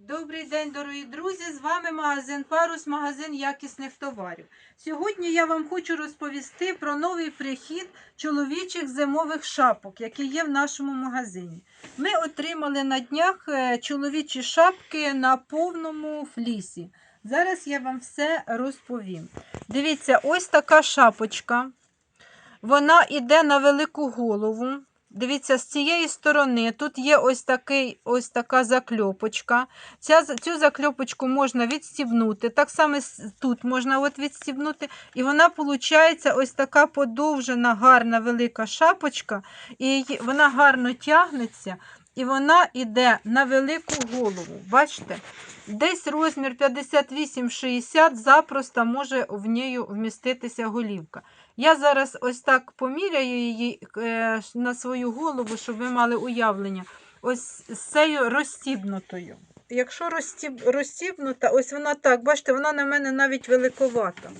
Добрий день, дорогі друзі! З вами магазин Парус, магазин якісних товарів. Сьогодні я вам хочу розповісти про новий прихід чоловічих зимових шапок, які є в нашому магазині. Ми отримали на днях е, чоловічі шапки на повному флісі. Зараз я вам все розповім. Дивіться, ось така шапочка. Вона йде на велику голову. Дивіться, з цієї сторони тут є ось, такий, ось така закльопочка. Ця, цю закльопочку можна відстібнути. Так само тут можна от відстібнути. І вона виходить ось така подовжена, гарна велика шапочка. І вона гарно тягнеться. І вона йде на велику голову. Бачите? Десь розмір 58-60 запросто може в неї вміститися голівка. Я зараз ось так поміряю її е, на свою голову, щоб ви мали уявлення. Ось з цією розстібнутою. Якщо розстіб, розстібнута, ось вона так, бачите, вона на мене навіть великовата.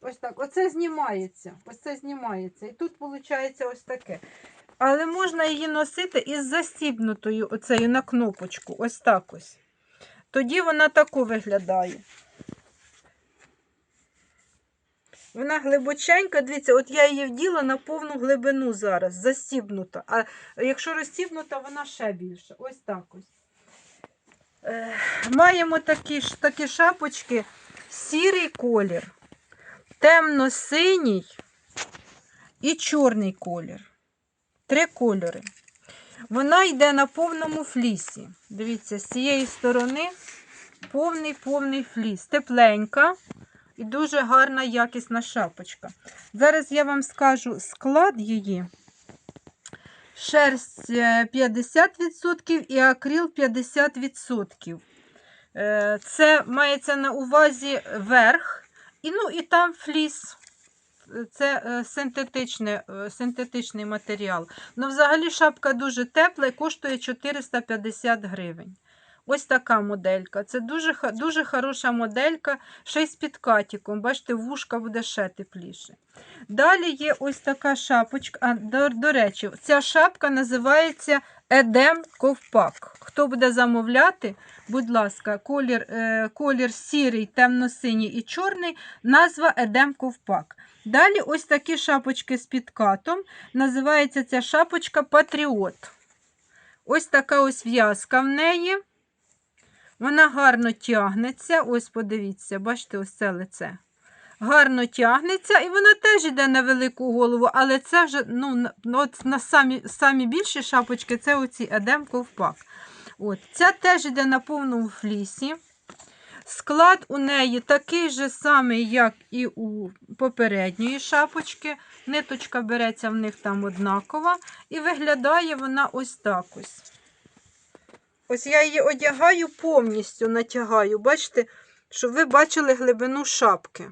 Ось так. Оце знімається. Ось це знімається. І тут виходить ось таке. Але можна її носити із застібнутою оцею на кнопочку. Ось так ось. Тоді вона таку виглядає. Вона глибоченька, дивіться, от я її вділа на повну глибину зараз, застібнута. А якщо розстібнута, вона ще більше. Ось так ось. Е, маємо такі, такі шапочки, сірий колір, темно-синій і чорний колір. Три кольори. Вона йде на повному флісі. Дивіться, з цієї сторони повний-повний фліс. Тепленька і дуже гарна якісна шапочка. Зараз я вам скажу склад її. Шерсть е, 50% і акрил 50%. Е, Це мається на увазі верх, і, ну, і там фліс. Це е, синтетичне, е, синтетичний матеріал. Ну, взагалі шапка дуже тепла і коштує 450 гривень. Ось така моделька. Це дуже, дуже хороша моделька, ще й з підкатіком. Бачите, вушка буде ще тепліше. Далі є ось така шапочка. А, до, до речі, ця шапка називається Едем Ковпак. Хто буде замовляти, будь ласка, колір, е, колір сірий, темно-синій і чорний, назва Едем Ковпак. Далі ось такі шапочки з підкатом. Називається ця шапочка Патріот. Ось така ось в'язка в неї. Вона гарно тягнеться. Ось подивіться, бачите, ось це лице. Гарно тягнеться, і вона теж йде на велику голову, але це вже ну, от на самі, самі більші шапочки це оці Едем Ковпак. От. Ця теж йде на повному флісі. Склад у неї такий же самий, як і у попередньої шапочки. Ниточка береться в них там однакова. І виглядає вона ось так ось. Ось я її одягаю повністю натягаю. Бачите, щоб ви бачили глибину шапки.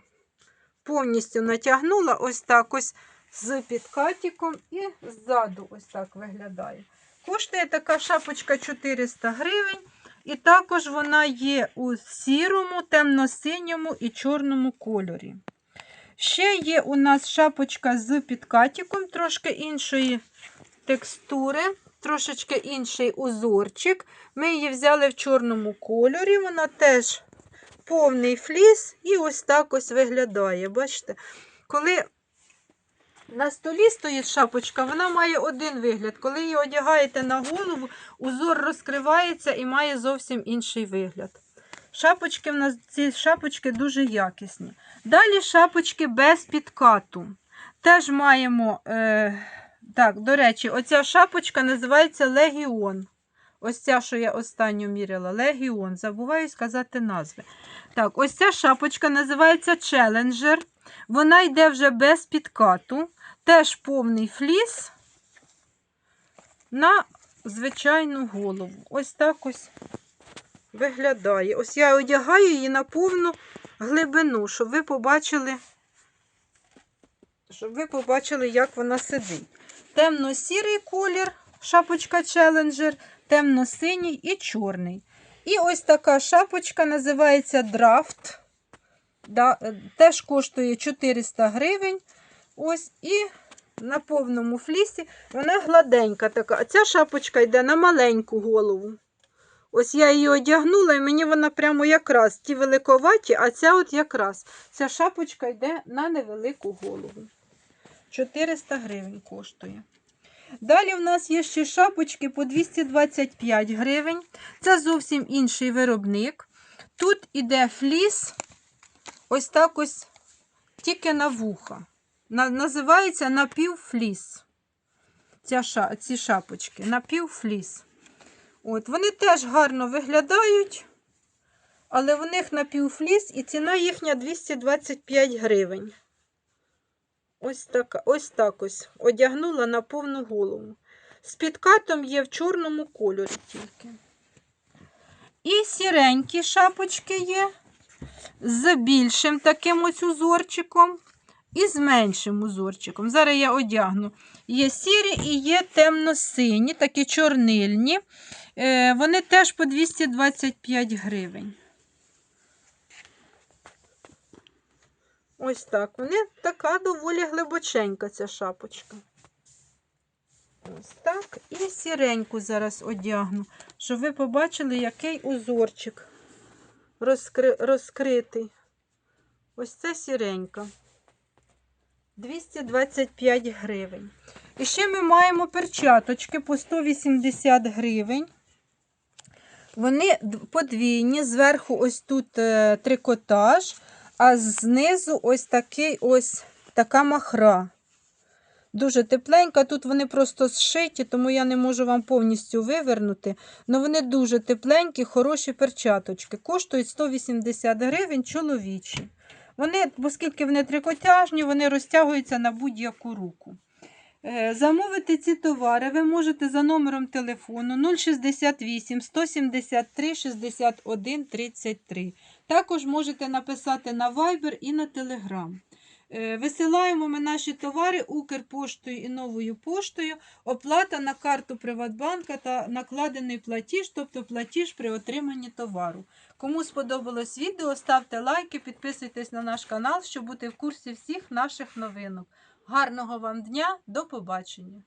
Повністю натягнула ось так ось з підкатіком і ззаду ось так виглядає. Коштує така шапочка 400 гривень. І також вона є у сірому, темно-синьому і чорному кольорі. Ще є у нас шапочка з підкатіком, трошки іншої текстури, трошечки інший узорчик. Ми її взяли в чорному кольорі, вона теж повний фліс і ось так ось виглядає. Бачите? Коли на столі стоїть шапочка, вона має один вигляд. Коли її одягаєте на голову, узор розкривається і має зовсім інший вигляд. Шапочки в нас ці шапочки дуже якісні. Далі шапочки без підкату. Теж маємо, е, так, до речі, оця шапочка називається Легіон. Ось ця, що я останню міряла, Легіон. Забуваю сказати назви. Так, ось ця шапочка називається Челенджер. Вона йде вже без підкату. Теж повний фліс на звичайну голову. Ось так ось виглядає. Ось я одягаю її на повну глибину, щоб ви побачили, щоб ви побачили, як вона сидить. Темно-сірий колір, шапочка Челенджер, темно-синій і чорний. І ось така шапочка називається Драфт. Да, е, теж коштує 400 гривень. Ось і на повному флісі вона гладенька така. А ця шапочка йде на маленьку голову. Ось я її одягнула, і мені вона прямо якраз ті великоваті, а ця от якраз. Ця шапочка йде на невелику голову. 400 гривень коштує. Далі в нас є ще шапочки по 225 гривень. Це зовсім інший виробник. Тут іде фліс, ось так ось тільки на вуха. Називається напівфліс. Ці шапочки, напівфліс. От, вони теж гарно виглядають, але в них напівфліс і ціна їхня 225 гривень. Ось так, ось так ось. Одягнула на повну голову. З підкатом є в чорному кольорі тільки. І сіренькі шапочки є з більшим таким ось узорчиком і з меншим узорчиком. Зараз я одягну. Є сірі і є темно-сині, такі чорнильні. Е, Вони теж по 225 гривень. Ось так. Вони така доволі глибоченька ця шапочка. Ось так. І сіреньку зараз одягну, щоб ви побачили, який узорчик розкри... розкритий. Ось це сіренька. 225 гривень. І ще ми маємо перчаточки по 180 гривень. Вони подвійні, зверху ось тут е, трикотаж, а знизу ось такий ось така махра. Дуже тепленька. Тут вони просто зшиті, тому я не можу вам повністю вивернути. Але вони дуже тепленькі, хороші перчаточки. Коштують 180 гривень чоловічі. Вони, оскільки вони трикотяжні, вони розтягуються на будь-яку руку. Е, Замовити ці товари ви можете за номером телефону 068 173 61 33. Також можете написати на Viber і на Telegram. Е, Висилаємо ми наші товари Укрпоштою і новою поштою. Оплата на карту Приватбанка та накладений платіж, тобто платіж при отриманні товару. Кому сподобалось відео, ставте лайки, підписуйтесь на наш канал, щоб бути в курсі всіх наших новинок. Гарного вам дня, до побачення!